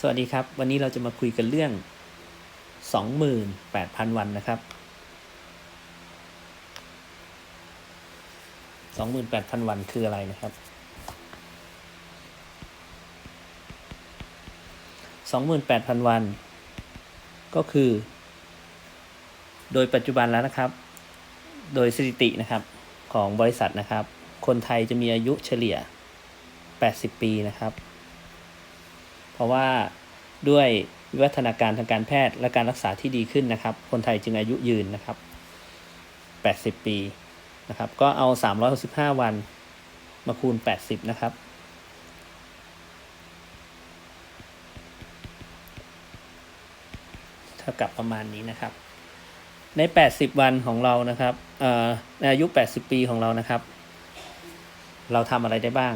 สวัสดีครับ วันนี้เราจะมาคุยกันเรื่อง 28,000 วันนะครับ 28,000 วันคืออะไรนะครับ 28,000 วัน ก็คือ โดยปัจจุบันแล้วนะครับ โดยสถิตินะครับของบริษัทนะครับ คนไทยจะมีอายุเฉลี่ย 80 ปีนะครับ เพราะว่าด้วยวิวัฒนาการทางการแพทย์และการรักษาที่ดีขึ้นนะครับ คนไทยจึงอายุยืนนะครับ 80 ปีนะครับ ก็เอา 365 วันมาคูณ 80 นะครับ เท่ากับประมาณนี้นะครับ ใน 80 วันของเรานะครับในอายุ 80 ปีของเรานะครับ เราทำอะไรได้บ้าง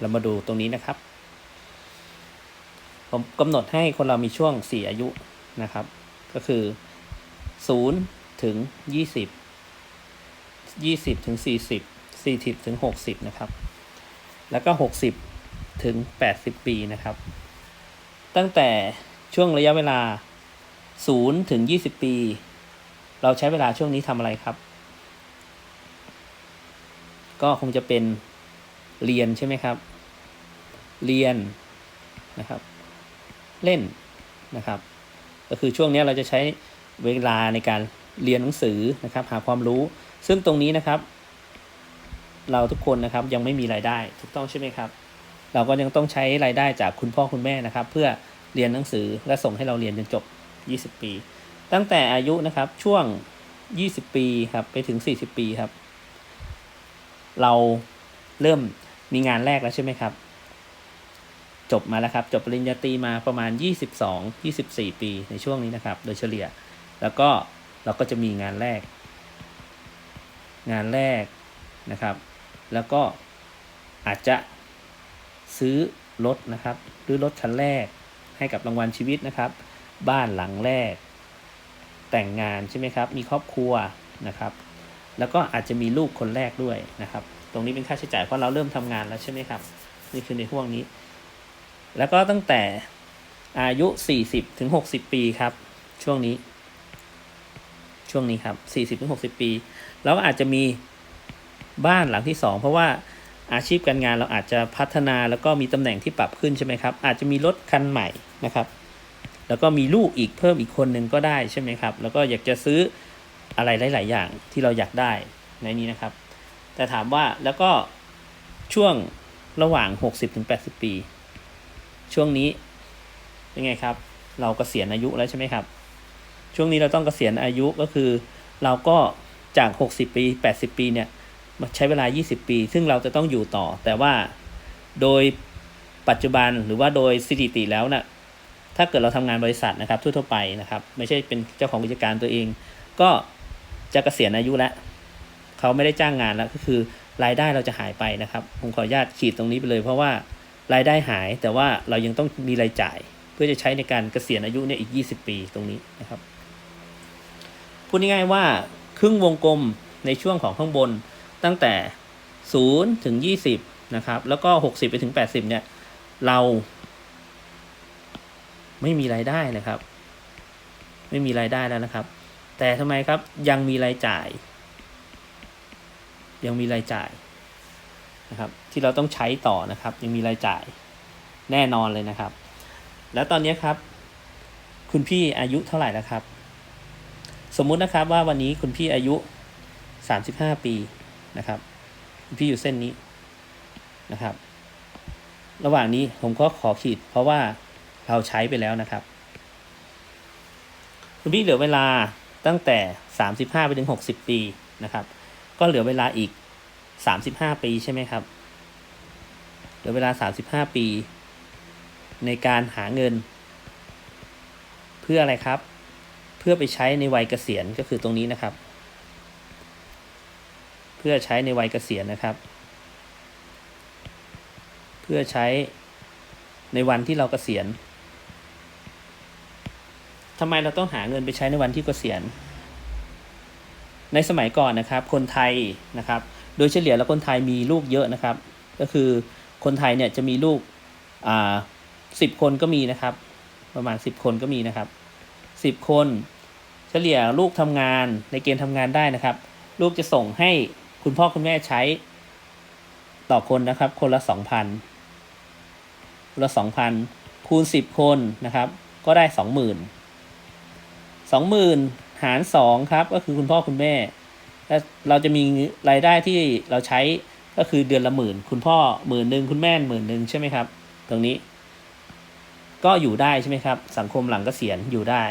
เรามาดูตรงนี้นะครับ ผมกำหนดให้คนเรามีช่วง 4 อายุนะครับ ก็คือ 0 ถึง 20 20 ถึง 40 40 ถึง 60 นะครับ แล้วก็ 60 ถึง 80 ปีนะครับ ตั้งแต่ช่วงระยะเวลา 0 ถึง 20 ปี เราใช้เวลาช่วงนี้ทำอะไรครับ ก็คงจะเป็นเรียนใช่ไหมครับ เรียนนะครับ เล่นนะครับ ก็คือช่วงนี้เราจะใช้เวลาในการเรียนหนังสือนะครับ หาความรู้ ซึ่งตรงนี้นะครับ เราทุกคนนะครับยังไม่มีรายได้ถูกต้องใช่ไหมครับ เราก็ยังต้องใช้รายได้จากคุณพ่อคุณแม่นะครับ เพื่อเรียนหนังสือและส่งให้เราเรียนจนจบ 20 ปี ตั้งแต่อายุนะครับช่วง 20 ปีครับไปถึง 40 ปีครับ เราเริ่มมีงานแรกแล้วใช่ไหมครับ จบมาแล้วครับ จบปริญญาตรีมาประมาณ 22 24 ปีในช่วงนี้นะครับ โดยเฉลี่ย แล้วก็เราก็จะมีงานแรก งานแรกนะครับ แล้วก็อาจจะซื้อรถนะครับหรือรถคันแรกให้กับรางวัลชีวิตนะครับ บ้านหลังแรก แต่งงานใช่ไหมครับ มีครอบครัวนะครับ แล้วก็อาจจะมีลูกคนแรกด้วยนะครับ ตรงนี้เป็นค่าใช้จ่ายเพราะเราเริ่มทำงานแล้วใช่ไหมครับ นี่คือในห่วงนี้ แล้วก็ตั้งแต่อายุ 40ถึง60 ปีครับ ช่วงนี้ ช่วงนี้ครับ 40ถึง60 ปีแล้วก็อาจจะมีบ้านหลังที่ 2 เพราะว่าอาชีพการงานเราอาจจะพัฒนาแล้วก็มีตำแหน่งที่ปรับขึ้นใช่ไหมครับ อาจจะมีรถคันใหม่นะครับ แล้วก็มีลูกอีกเพิ่มอีกคนหนึ่งก็ได้ใช่ไหมครับ แล้วก็อยากจะซื้ออะไรหลาย ๆ อย่างที่เราอยากได้ในนี้นะครับ แต่ถามว่าแล้วก็ช่วงระหว่าง 60ถึง80 ปี ช่วงนี้เป็นไงครับ เรากเกษียณอายุแล้วใช่ไหมครับ ช่วงนี้เราต้องเกษียณอายุก็คือ เราก็จาก 60 ปี 80 ปีเนี่ยใช้เวลา 20 ปี ซึ่งเราจะต้องอยู่ต่อ แต่ว่าโดยปัจจุบันหรือว่าโดยสถิติแล้วนะ่ะถ้าเกิดเราทำงานบริษัทนะครับทั่วๆไปนะครับ ไม่ใช่เป็นเจ้าของกิจการตัวเอง ก็จะเกษียณอายุแล้วเขาไม่ได้จ้างงานแล้วก็คือรายได้เราจะหายไปนะครับ ผมขออนุญาตขีดตรงนี้ไปเลยเพราะว่า รายได้หาย แต่ว่าเรายังต้องมีรายจ่าย เพื่อจะใช้ในการเกษียณอายุเนี่ยอีก 20 ปีตรงนี้นะครับพูดง่ายๆว่าครึ่งวงกลมในช่วงของข้างบนตั้งแต่ 0 ถึง 20 นะครับ แล้วก็ 60 ไปถึง 80 เนี่ย เรา ไม่มีรายได้นะครับ ไม่มีรายได้แล้วนะครับ แต่ทำไมครับยังมีรายจ่าย ยังมีรายจ่าย นะครับที่เราต้องใช้ต่อนะครับยังมีรายจ่ายแน่นอนเลยนะครับ แล้วตอนนี้ครับ คุณพี่อายุเท่าไหร่แล้วครับ สมมุตินะครับว่าวันนี้คุณพี่อายุ 35 ปีนะครับ คุณพี่อยู่เส้นนี้นะครับ ระหว่างนี้ผมก็ขอขีด เพราะว่าเราใช้ไปแล้วนะครับ คุณพี่เหลือเวลาตั้งแต่ 35 ไปถึง 60 ปีนะครับ ก็เหลือเวลาอีก 35ปีใช่ไหมครับเหลือเวลา35ปี ในการหาเงิน เพื่ออะไรครับ เพื่อไปใช้ในวัยเกษียณก็คือตรงนี้นะครับ เพื่อใช้ในวัยเกษียณนะครับ เพื่อใช้ในวันที่เราเกษียณทำไมเราต้องหาเงินไปใช้ในวันที่เกษียณ ในสมัยก่อนนะครับ คนไทยนะครับ โดยเฉลี่ยแล้วคนไทยมีลูกเยอะนะครับ ก็คือคนไทยเนี่ยจะมีลูกอ่าสิบคนก็มีนะครับ ประมาณสิบคนก็มีนะครับสิบคนเฉลี่ยลูกทำงานในเกณฑ์ทำงานได้นะครับ ลูกจะส่งให้คุณพ่อคุณแม่ใช้ต่อคนนะครับ คนละสองพันคนละสองพันคูณสิบคนนะครับ ก็ได้สองหมื่นสองหมื่นหารสองครับ ก็คือคุณพ่อคุณแม่ และเราจะมีรายได้ที่เราใช้ก็คือเดือนละหมื่น คุณพ่อหมื่นหนึ่งคุณแม่หมื่นหนึ่งใช่ไหมครับ ตรงนี้ ก็อยู่ได้ใช่ไหมครับ สังคมหลังเกษียณอยู่ได้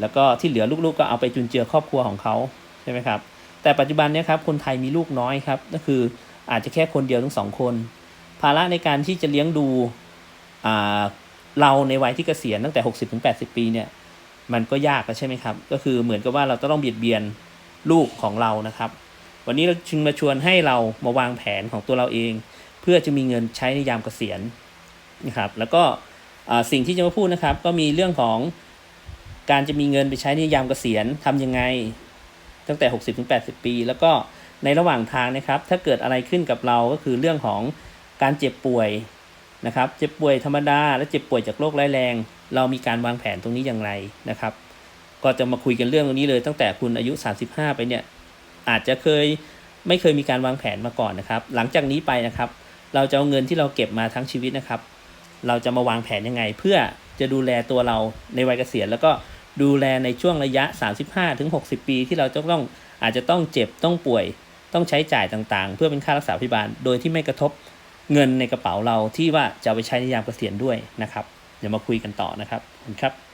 แล้วก็ที่เหลือลูกๆก็เอาไปจุนเจือครอบครัวของเขาใช่ไหมครับ แต่ปัจจุบันนี่ยครับคนไทยมีลูกน้อยครับ ก็คืออาจจะแค่คนเดียวถึงสองคน ภาระในการที่จะเลี้ยงดูเราในวัยที่เกษียณตั้งแต่ 60-80ถึง80 ปีเนี่ย มันก็ยากแล้วใช่ไหมครับ ก็คือเหมือนกับว่าเราต้องเบียดเบียน ลูกของเรานะครับ วันนี้เราจึงมาชวนให้เรามาวางแผนของตัวเราเอง เพื่อจะมีเงินใช้ในยามเกษียณนะครับแล้วก็สิ่งที่จะมาพูดนะครับ ก็มีเรื่องของการจะมีเงินไปใช้ในยามเกษียณทำยังไง ตั้งแต่ 60ถึง80 ปี แล้วก็ในระหว่างทางนะครับ ถ้าเกิดอะไรขึ้นกับเราก็คือเรื่องของการเจ็บป่วยนะครับ เจ็บป่วยธรรมดา และเจ็บป่วยจากโรคร้ายแรง เรามีการวางแผนตรงนี้อย่างไรนะครับ ก็จะมาคุยกันเรื่องตรงนี้เลย ตั้งแต่คุณอายุ 35 ไปเนี่ยอาจจะเคยไม่เคยมีการวางแผนมาก่อนนะครับ หลังจากนี้ไปนะครับ เราจะเอาเงินที่เราเก็บมาทั้งชีวิตนะครับ เราจะมาวางแผนยังไง เพื่อจะดูแลตัวเราในวัยเกษียณแล้วก็ดูแลในช่วงระยะ 35ถึง60 ปี ที่เราจะต้องอาจจะต้องเจ็บต้องป่วยต้องใช้จ่ายต่างๆ เพื่อเป็นค่ารักษาพยาบาล โดยที่ไม่กระทบเงินในกระเป๋าเราที่ว่าจะไปใช้ในยามเกษียณด้วยนะครับ เดี๋ยวมาคุยกันต่อนะครับขอบคุณครับ